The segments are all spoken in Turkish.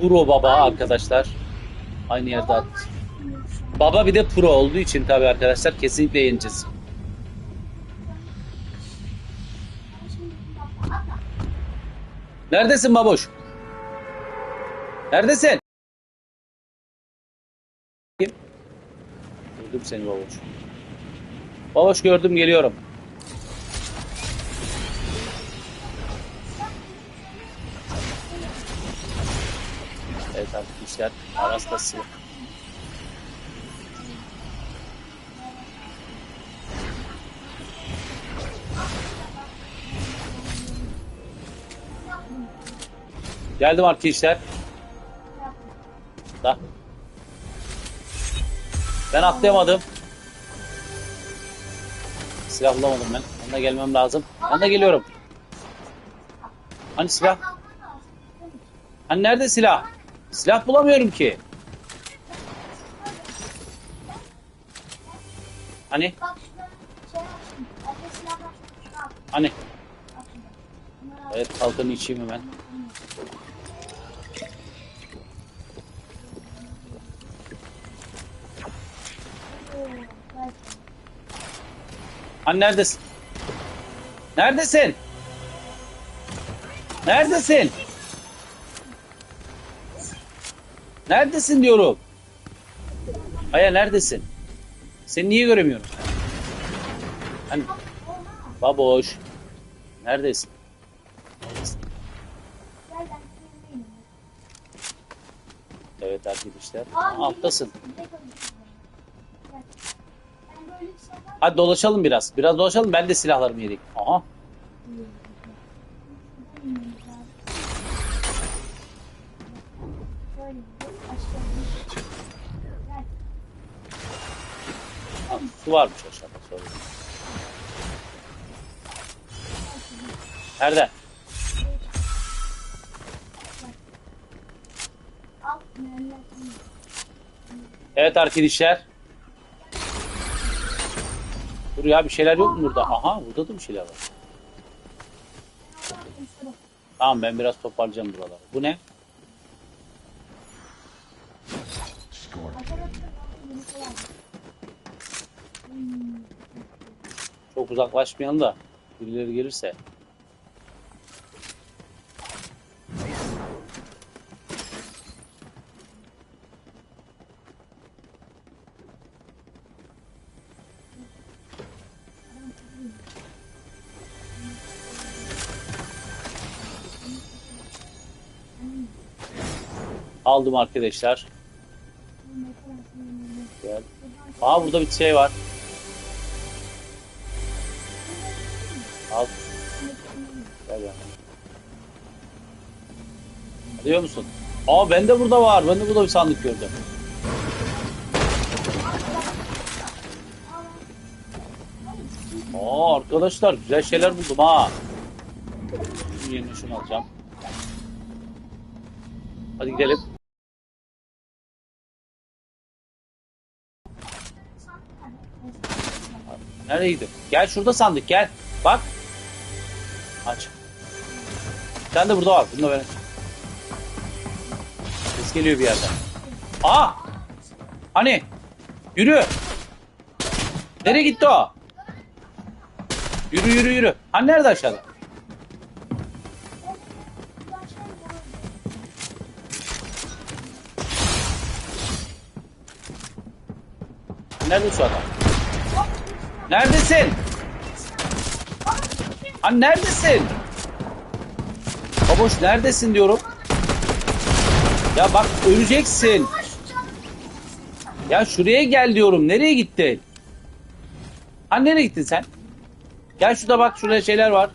Pro baba arkadaşlar. Aynı yerde Babam attı. Baba bir de pro olduğu için tabii arkadaşlar kesinlikle yeneceğiz. Neredesin baboş? Neredesin? Gördüm seni baboş. Baboş gördüm geliyorum. Evet arkadaşlar arastası. Geldim arkadaşlar. Da. Ben atlayamadım. Silah bulamadım ben. De gelmem lazım. De geliyorum. Hani silah? Hani nerede silah? Silah bulamıyorum ki. Hani? Hani? Evet kalkanı içeyim hemen. Oo. Hani neredesin? Neredesin? Neredesin? Neredesin diyorum. Aya neredesin? Seni niye göremiyorum? Hani baboş. Neredesin? Neredesin? Evet arkadaşlar. Aa, Alttasın. Hadi dolaşalım biraz. Biraz dolaşalım. Ben de silahlarımı yedik. Aha. Su varmış aşağıda. Sorry. Nerede? Evet arkadaşlar. Dur ya bir şeyler yok mu burada? Aha burada da bir şeyler var. Tamam ben biraz toparlayacağım buraları. Bu ne? Çok uzaklaşmayalım da birileri gelirse. Aldım arkadaşlar. Gel. Aa burada bir şey var. Alıyor musun? Aa bende burada var. Ben de burada bir sandık gördüm. Aa arkadaşlar güzel şeyler buldum ha. Yeni şunu alacağım. Hadi gidelim. Nereye? Gel şurada sandık gel. Bak. Aç. Sen de burada var. Bunu da ben. Ses geliyor bir yerden. Aa! Hani? Yürü. Nereye gitti o? Yürü yürü yürü. Hani nerede aşağıda? Nerede şu adam? Neredesin? Hani neredesin? Baboş neredesin diyorum. Ya bak öleceksin. Ya şuraya gel diyorum. Nereye gittin? Hani nereye gittin sen? Gel şurada bak şurada şeyler var.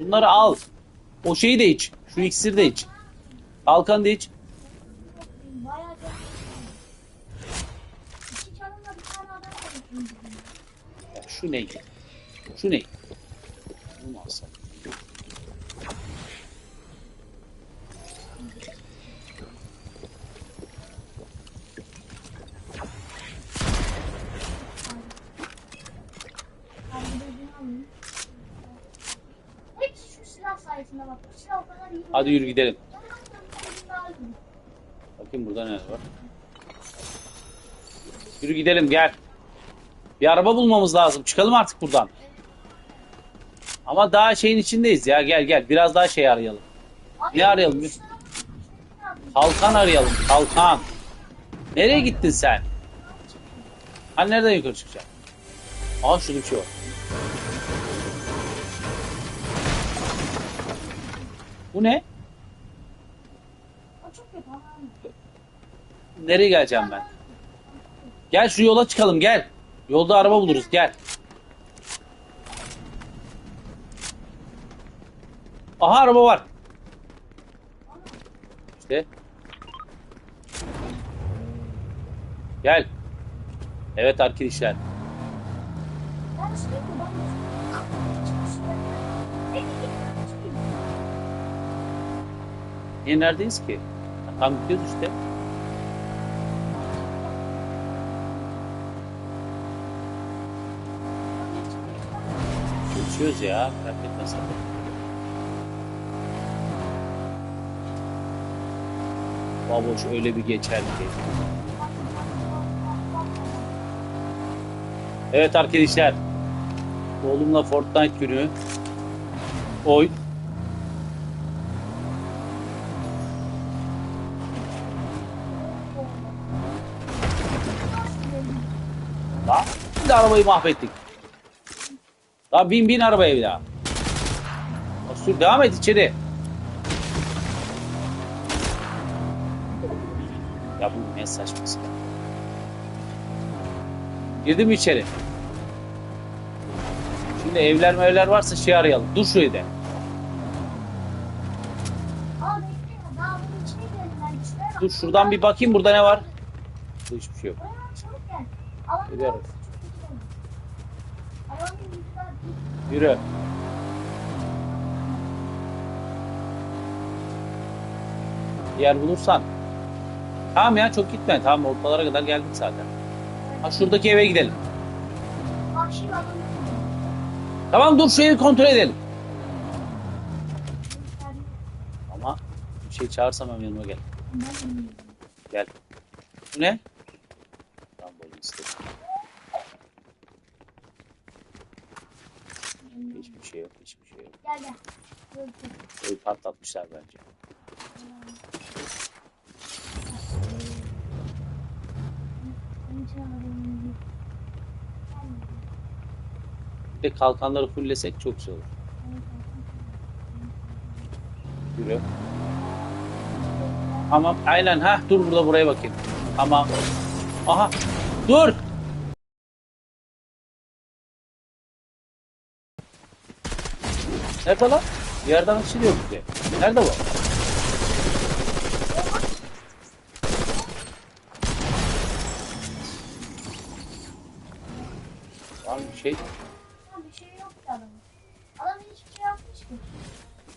Bunları al. O şeyi de iç. Şu iksiri de iç. Kalkanı da iç. Şu ne? Şu ne? Bunu alsam. Hep şu silah sayesinde bak. Bu silah o kadar iyi. Hadi yürü gidelim. Bakayım burada neler var. Yürü gidelim gel. Bir araba bulmamız lazım. Çıkalım artık buradan. Ama daha şeyin içindeyiz ya. Gel gel. Biraz daha şey arayalım. Ne arayalım? an- Kalkan arayalım. Kalkan. Nereye gittin sen? Hani nereden yukarı çıkacaksın? Aa şurada bir şey var. Bu ne? Nereye geleceğim ben? Gel şu yola çıkalım gel. Yolda araba buluruz gel. Aha araba var. İşte. Gel. Evet arkadaşlar. Niye neredeyiz ki? Tam gidiyoruz işte. Geçiyoruz ya. Merak etme. Baboş öyle bir geçer ki. Evet arkadaşlar. Oğlumla Fortnite günü. Oy. Arabayı mahvettik. Daha bin bin arabaya bir daha. Sür devam et içeri. Ya bu ne saçması ya. Girdim içeri. Şimdi evler mevler varsa şey arayalım. Dur şuraya de. Dur şuradan bir bakayım burada ne var. Hiçbir şey yok. Buraya bak, çabuk gel. Alan Geliyorum. Arabanın yüzünden Yürü. Yer bulursan. Tamam ya çok gitme. Tamam ortalara kadar geldik zaten. Ha şuradaki eve gidelim. Tamam dur şu evi kontrol edelim. Ama bir şey çağırsam hemen yanıma gel. Gel. Bu ne? Tamam böyle istedim. Hiçbir şey yok. Hiçbir şey yok. Gel gel. Dur, dur. Evi patlatmışlar bence. Bir de kalkanları fullesek çok güzel olur. Yürü. Tamam aynen ha dur burada buraya bakayım. Tamam. Aha dur. Nerede lan? Bir yerden açılıyor bize. Nerede bu? Var mı bir şey? Ama bir şey yok ki adamın. Adam hiçbir şey yapmış ki.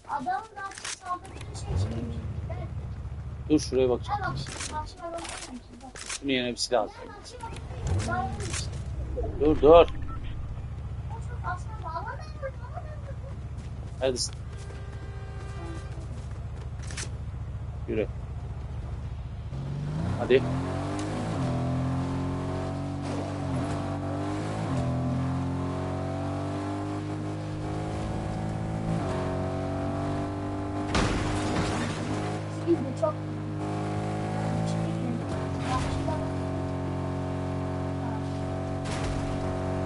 Adamın da saldırdığı şey çıkmış. Gel. Dur şuraya bakacağım. Gel bak şimdi. Bak şimdi adamın ne Bak. Bunun yerine bir silah al. Gel bak şimdi. işte. Dur dur. O çok aslında ne yok? Neredesin? Yürü. Hadi.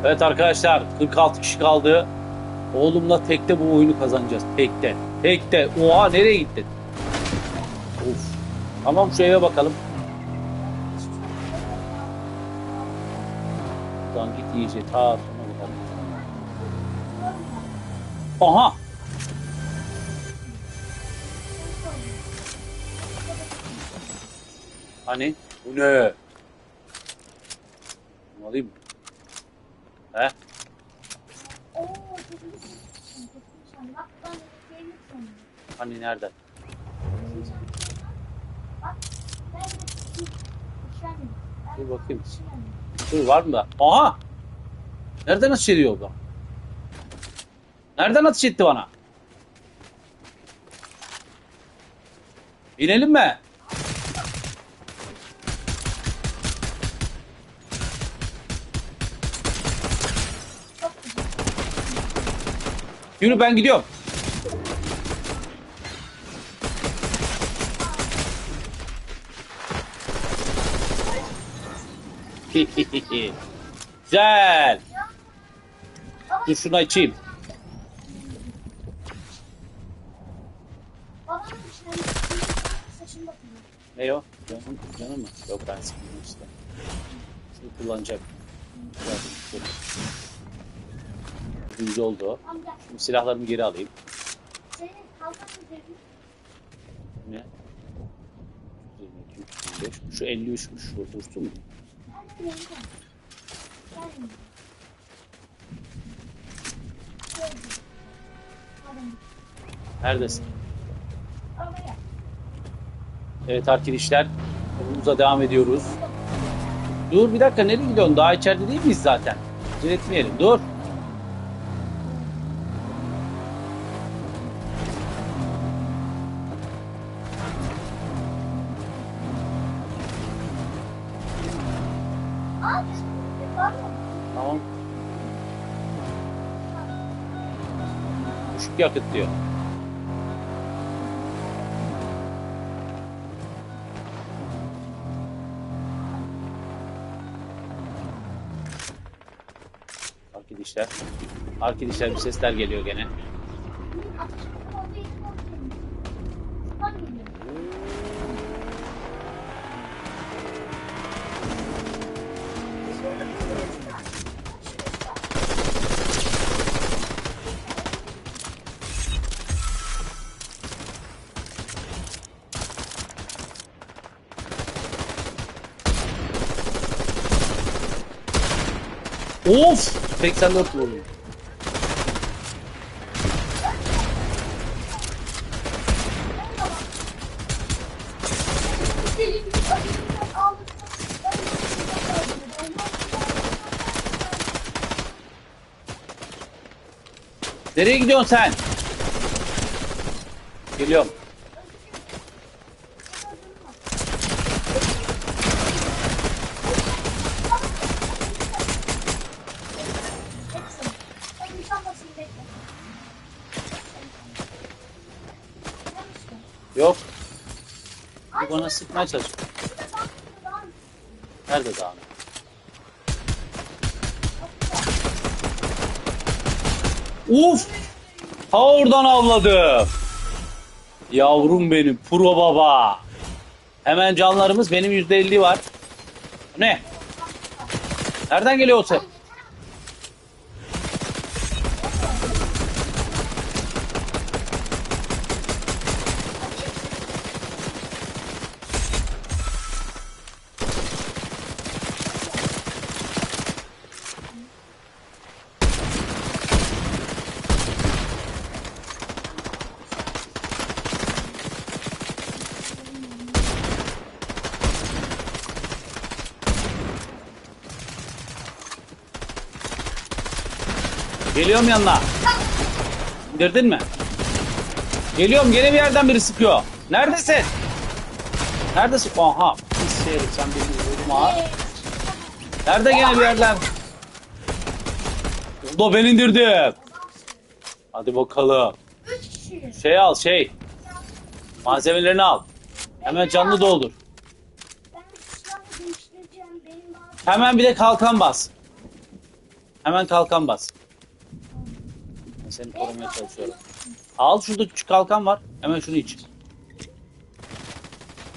Evet arkadaşlar 46 kişi kaldı. Oğlumla tekte bu oyunu kazanacağız. Tekte. Tekte. Oha nereye gittin? Of. Tamam şu eve bakalım. Buradan git iyice ta sona bakalım. Aha. Hani? Bu ne? Bunu alayım mı? He? Hani nerede? Dur bakayım. Dur var mı da? Aha! Nereden ateş ediyor bu? Nereden ateş etti bana? İnelim mi? Yürü ben gidiyorum. Güzel. Dur şunu açayım. Ne o? Canım, canım mı? Yok ben sıkıldım işte. Şunu kullanacak. Düz oldu. Şimdi silahlarımı geri alayım. Ne? 22, 25. Şu 53'müş. Şu dursun mu? Neredesin? Evet arkadaşlar. Yolumuza devam ediyoruz. Dur bir dakika nereye gidiyorsun? Daha içeride değil miyiz zaten? Acele etmeyelim. Dur. Düşük yakıt diyor. Arkadaşlar. Arkadaşlar bir sesler geliyor gene. Of! 84 vurdum. Nereye gidiyorsun sen? Geliyorum. Bana sıkmaya çalış. Nerede dağın? Uf! Ha oradan avladı. Yavrum benim pro baba. Hemen canlarımız benim yüzde elli var. Ne? Nereden geliyor o ses? Geliyorum yanına. İndirdin mi? Geliyorum gene bir yerden biri sıkıyor. Neredesin? Neredesin? Aha. Pis herif sen beni vurma. Nerede gene bir yerden? Burada ben indirdim. Hadi bakalım. Şey al şey. Malzemelerini al. Hemen canlı doldur. Hemen bir de kalkan bas. Hemen kalkan bas. Seni korumaya çalışıyorum. Al şurada küçük kalkan var. Hemen şunu iç.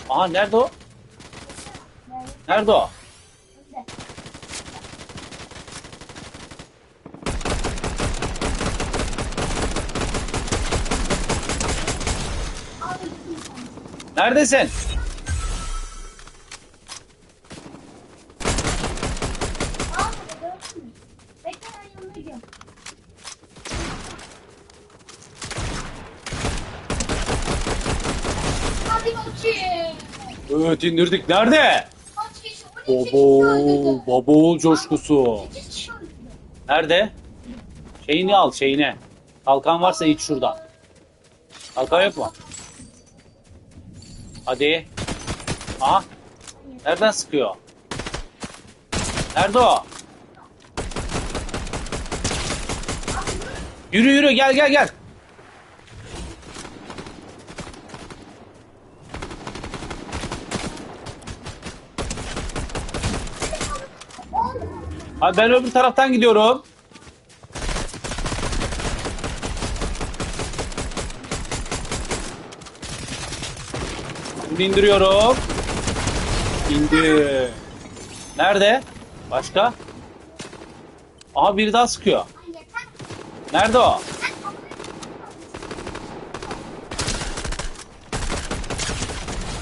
Aha nerede o? Nerede o? Neredesin? Aa, burada gördün mü? Bekle ben yanına gidiyorum. Hadi bakayım. Evet indirdik. Nerede? Kaç kişi? 12 kişi Babo, babo coşkusu. 8 kişi öldürdü. Nerede? Şeyini al şeyine. Kalkan varsa iç şuradan. Kalkan yok mu? Hadi. Aha. Nereden sıkıyor? Nerede o? Yürü yürü gel gel gel. Abi ben öbür taraftan gidiyorum. Şimdi indiriyorum. İndi. Nerede? Başka? Aha biri daha sıkıyor. Nerede o?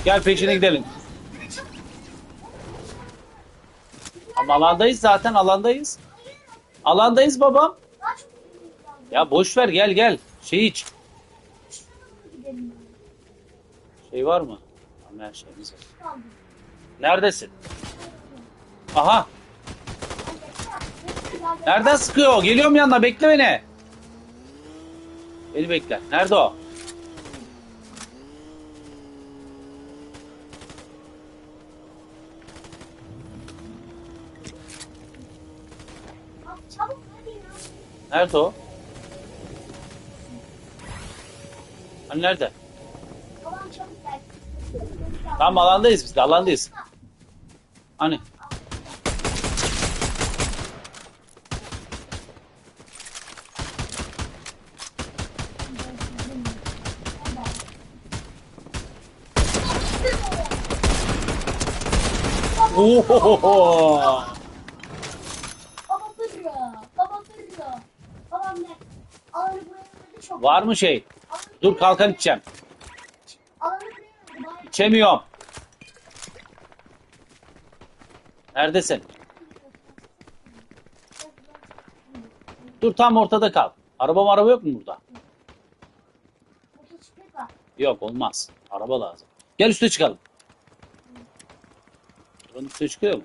Gel peşine gidelim. Ama alandayız zaten alandayız. Alandayız babam. Ya boş ver gel gel. Şey iç. Şey var mı? Tamam her şeyimiz var. Neredesin? Aha. Nereden sıkıyor? Geliyorum yanına bekle beni. Beni bekle. Nerede o? Abi Çabuk hadi ya. Nerede o? Hani nerede? Tamam alandayız biz de alandayız. Hani? Ohohoho. Baba fırla. Baba fırla. Babam ne? Alanı buraya verdi çok. Var mı şey? Dur kalkan içeceğim. İçemiyorum. Neredesin? Dur tam ortada kal. Araba araba yok mu burada? Yok olmaz. Araba lazım. Gel üste çıkalım. Buranın üstüne çıkıyor mu?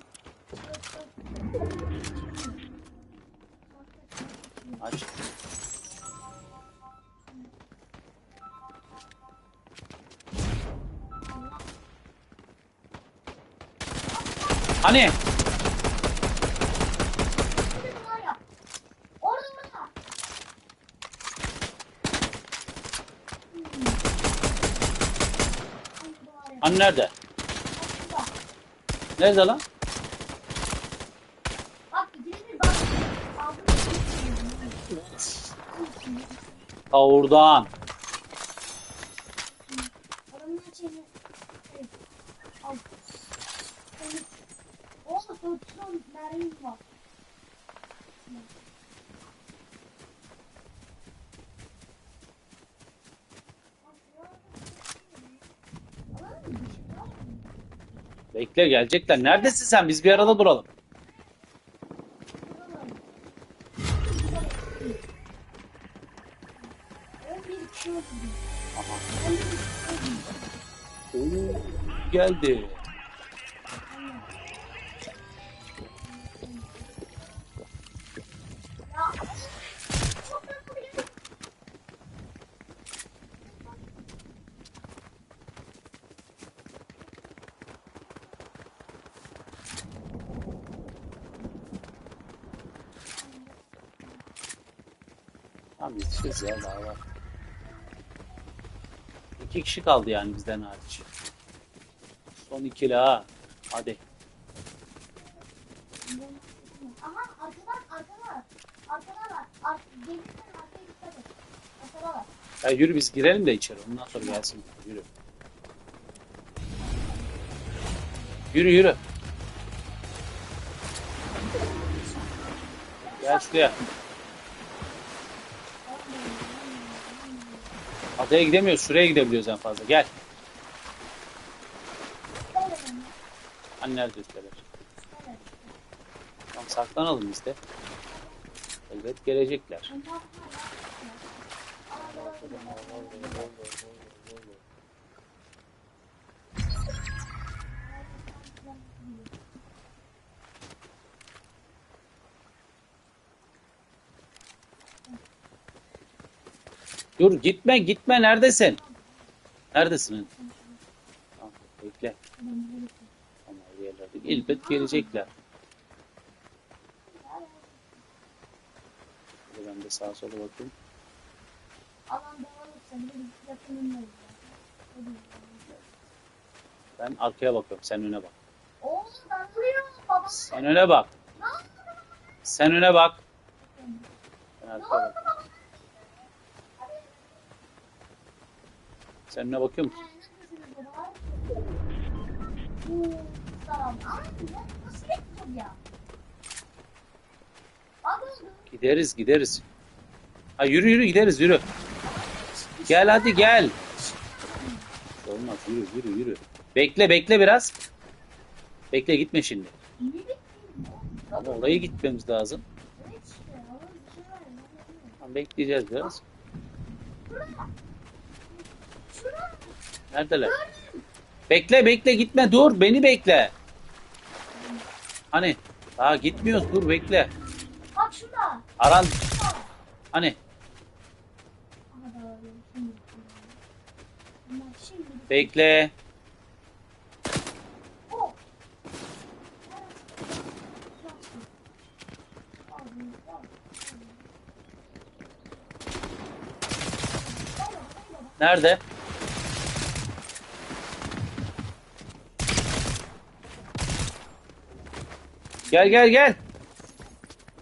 Aç. Ya. Hani nerede? Nerede lan? Ha oradan. Adamın şeyini. Evet. Al. Evet. Oo, 410 mermim var. Alalım mı? Bir şey Bekle gelecekler. Neredesin sen? Biz bir arada duralım. Alalım. 11 kişi oldu. Aha. 11 kişi oldu. Oo, geldi. Tamam yetişiriz ya daha var. İki kişi kaldı yani bizden hariç. Son ikili ha. Hadi. Aha arkadan arkadan. Arkada var. Arkaya dikkat et. Var. Ya yürü biz girelim de içeri. Ondan sonra gelsin. Yürü. Yürü yürü. Gel şuraya. Adaya gidemiyoruz. Şuraya gidebiliyoruz en fazla. Gel. Hani nerede üsteler? Tamam saklanalım biz de. Elbet gelecekler. Dur gitme gitme neredesin? Neredesin? Tamam bekle. Tamam yerlerde. Elbet gelecekler. Ben de sağa sola bakayım. Ben arkaya bakıyorum. Sen öne bak. Oğlum ben vuruyorum babam. Sen öne bak. Sen öne bak. Ben arkaya bak. babam? Sen öne bakıyor musun? Ee, neredesiniz dedi var? Oo, Tamam. Ama ne- nasıl yapacağız ya? Abi oldu. Gideriz gideriz. Ha yürü yürü gideriz yürü. Gel hadi gel. Olmaz yürü yürü yürü. Bekle bekle biraz. Bekle gitme şimdi. Ama oraya gitmemiz lazım. Ne bekleyeceğiz biraz. Neredeler? Bekle bekle gitme dur beni bekle. Hani daha gitmiyoruz dur bekle. Bak şurada. Aran hani bekle. Nerede? Gel gel gel.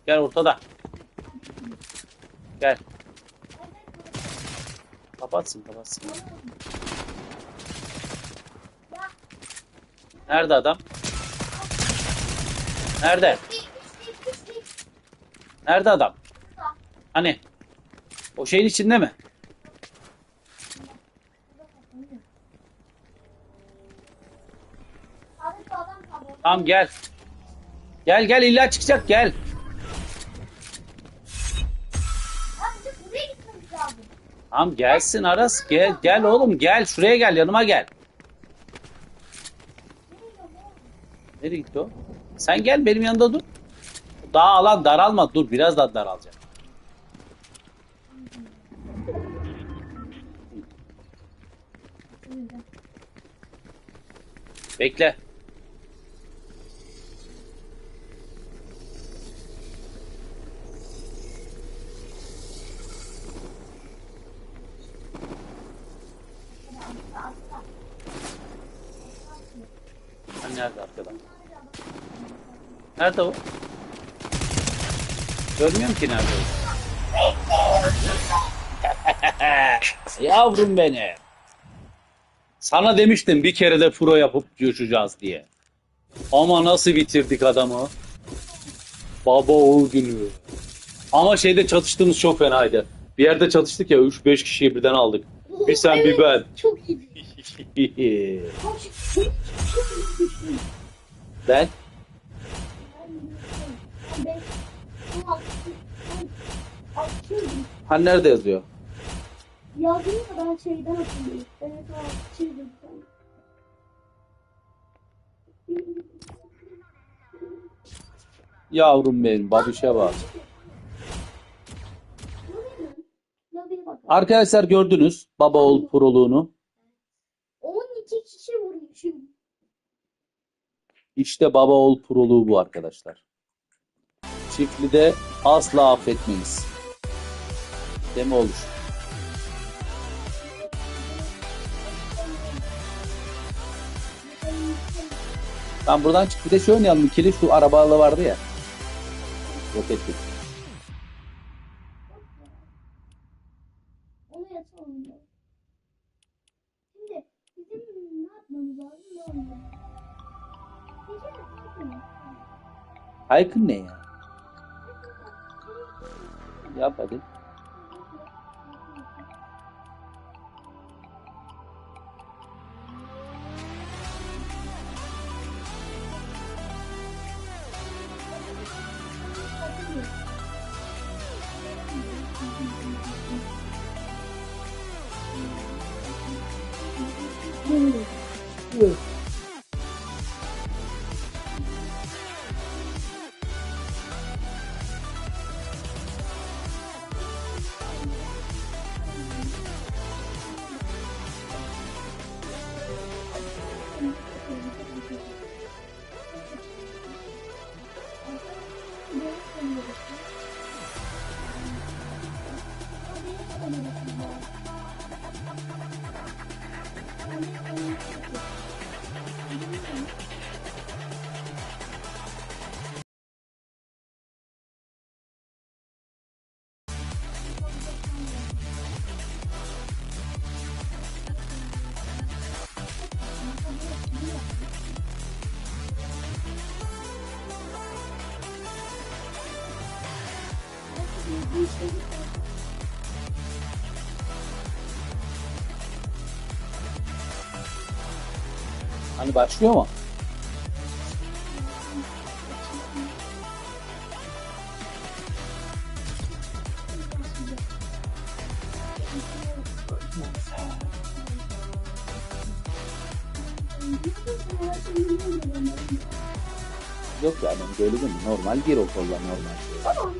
Gel ortada. Gel. Kapatsın kapatsın. Nerede adam? Nerede? Nerede adam? Hani? O şeyin içinde mi? Tamam gel. Gel gel illa çıkacak gel. Tamam gelsin Aras gel gel oğlum gel şuraya gel yanıma gel. Nereye gitti o? Sen gel benim yanında dur. Daha alan daralma dur biraz daha daralacak. Bekle. Sen nerede arkadan? Nerede o? Görmüyorum ki nerede o. Yavrum benim. Sana demiştim bir kere de pro yapıp coşacağız diye. Ama nasıl bitirdik adamı? Baba oğul günü. Ama şeyde çatıştığımız çok fenaydı. Bir yerde çatıştık ya 3-5 kişiyi birden aldık. Bir sen bir ben. Çok iyi. Ben ha nerede yazıyor? Yazdım da ben şeyden hatırlıyorum. Evet o açıyordum. Yavrum benim babişe bak. Arkadaşlar gördünüz baba oğul proluğunu. 12 kişi vurmuşum. İşte baba oğul proluğu bu arkadaşlar. Çiftli'de asla affetmeyiz. Deme olur. Tamam buradan çık bir de şey oynayalım. İkili şu arabalı vardı ya. Peki, peki. Haykın ne ya? Yeah, buddy. Wait. 你。Hani başlıyor mu? Yok ya ben böyle değil mi? Normal gir o kolla normal. Tamam.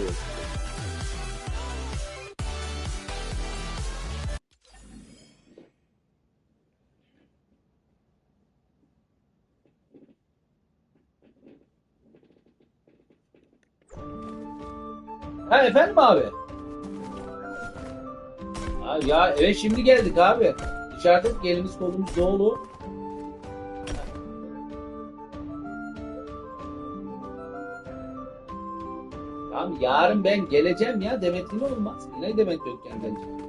Evet. Ha efendim abi? Ha, ya evet şimdi geldik abi. Dışarıda elimiz kolumuz dolu. Yarın ben geleceğim ya Demet yine olmaz. Yine Demet yokken geleceğim.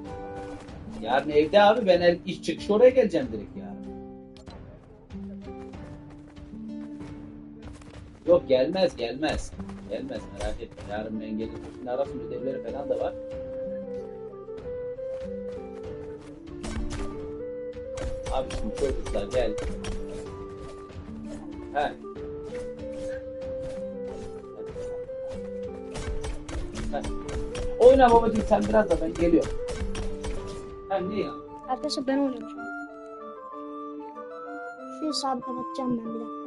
Yarın evde abi ben el, iş çıkışı oraya geleceğim direkt ya. Yok gelmez gelmez. Gelmez merak etme. Yarın ben gelirim. Şimdi arasın ödevleri falan da var. Abi şimdi çocuklar gel. He. He. Oyna babacığım sen biraz da ben geliyorum. Hem ne ya? Arkadaşlar ben oynuyorum şu an. Şu hesabı kapatacağım ben bir dakika.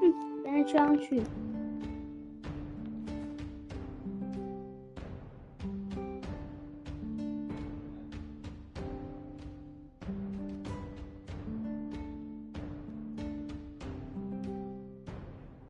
Hı, Ben şu an şuyum.